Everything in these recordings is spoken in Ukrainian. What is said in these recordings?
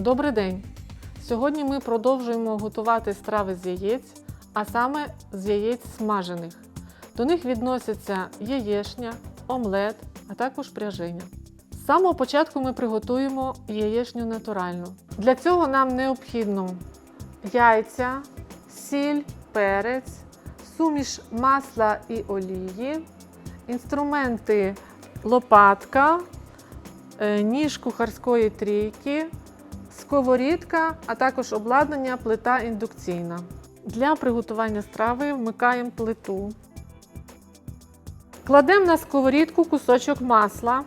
Добрий день! Сьогодні ми продовжуємо готувати страви з яєць, а саме з яєць смажених. До них відносяться яєшня, омлет, а також пряжиня. З самого початку ми приготуємо яєчню натуральну. Для цього нам необхідно яйця, сіль, перець, суміш масла і олії, інструменти лопатка, е, ніж кухарської трійки, сковорідка, а також обладнання плита індукційна. Для приготування страви вмикаємо плиту. Кладемо на сковорідку кусочок масла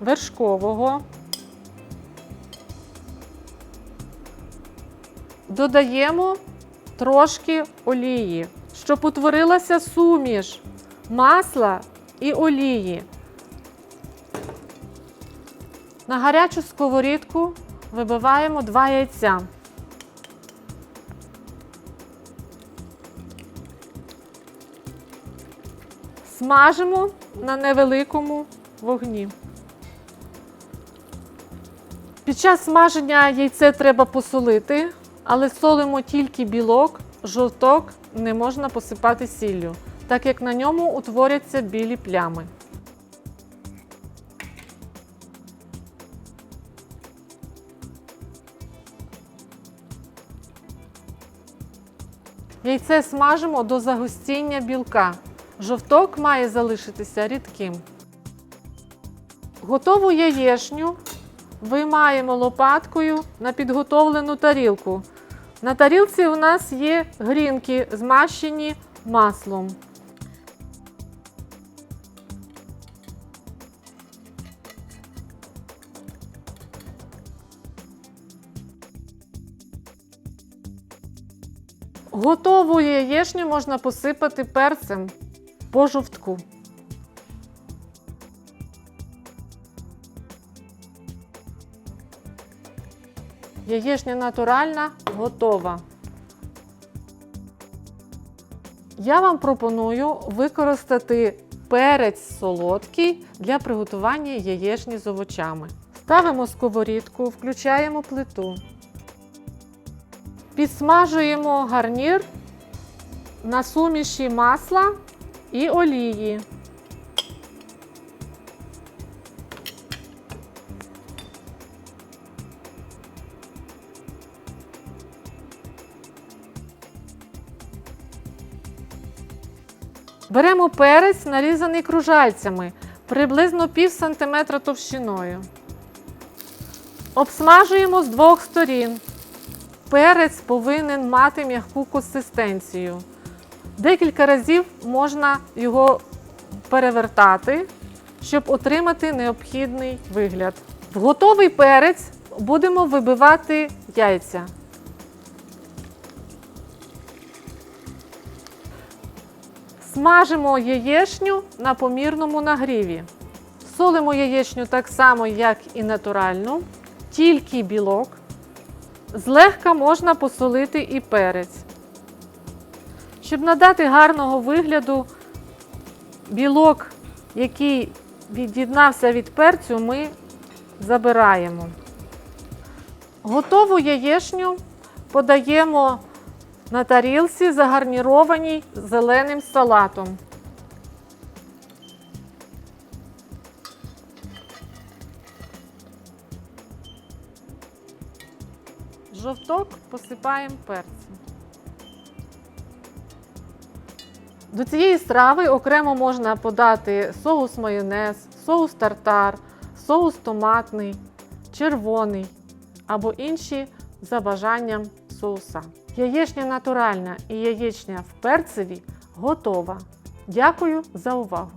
вершкового. Додаємо трошки олії, щоб утворилася суміш масла і олії. На гарячу сковорідку вибиваємо два яйця. Смажимо на невеликому вогні. Під час смаження яйце треба посолити, але солимо тільки білок, жовток не можна посипати сіллю, так як на ньому утворяться білі плями. Яйце смажимо до загустіння білка. Жовток має залишитися рідким. Готову яєшню виймаємо лопаткою на підготовлену тарілку. На тарілці у нас є грінки, змащені маслом. Готову яєшню можна посипати перцем по жовтку. Яєшня натуральна готова. Я вам пропоную використати перець солодкий для приготування яєчні з овочами. Ставимо сковорідку, включаємо плиту. Підсмажуємо гарнір на суміші масла і олії. Беремо перець, нарізаний кружальцями, приблизно пів сантиметра товщиною. Обсмажуємо з двох сторін. Перець повинен мати м'яку консистенцію. Декілька разів можна його перевертати, щоб отримати необхідний вигляд. В готовий перець будемо вибивати яйця. Смажимо яєчню на помірному нагріві. Солимо яєчню так само, як і натуральну, тільки білок. Злегка можна посолити і перець. Щоб надати гарного вигляду, білок, який від'єднався від перцю, ми забираємо. Готову яєчню подаємо на тарілці, загарнірованій зеленим салатом. Жовток посипаємо перцем. До цієї страви окремо можна подати соус майонез, соус тартар, соус томатний, червоний або інші за бажанням соуса. Яєчня натуральна і яєчня в перцеві готова. Дякую за увагу!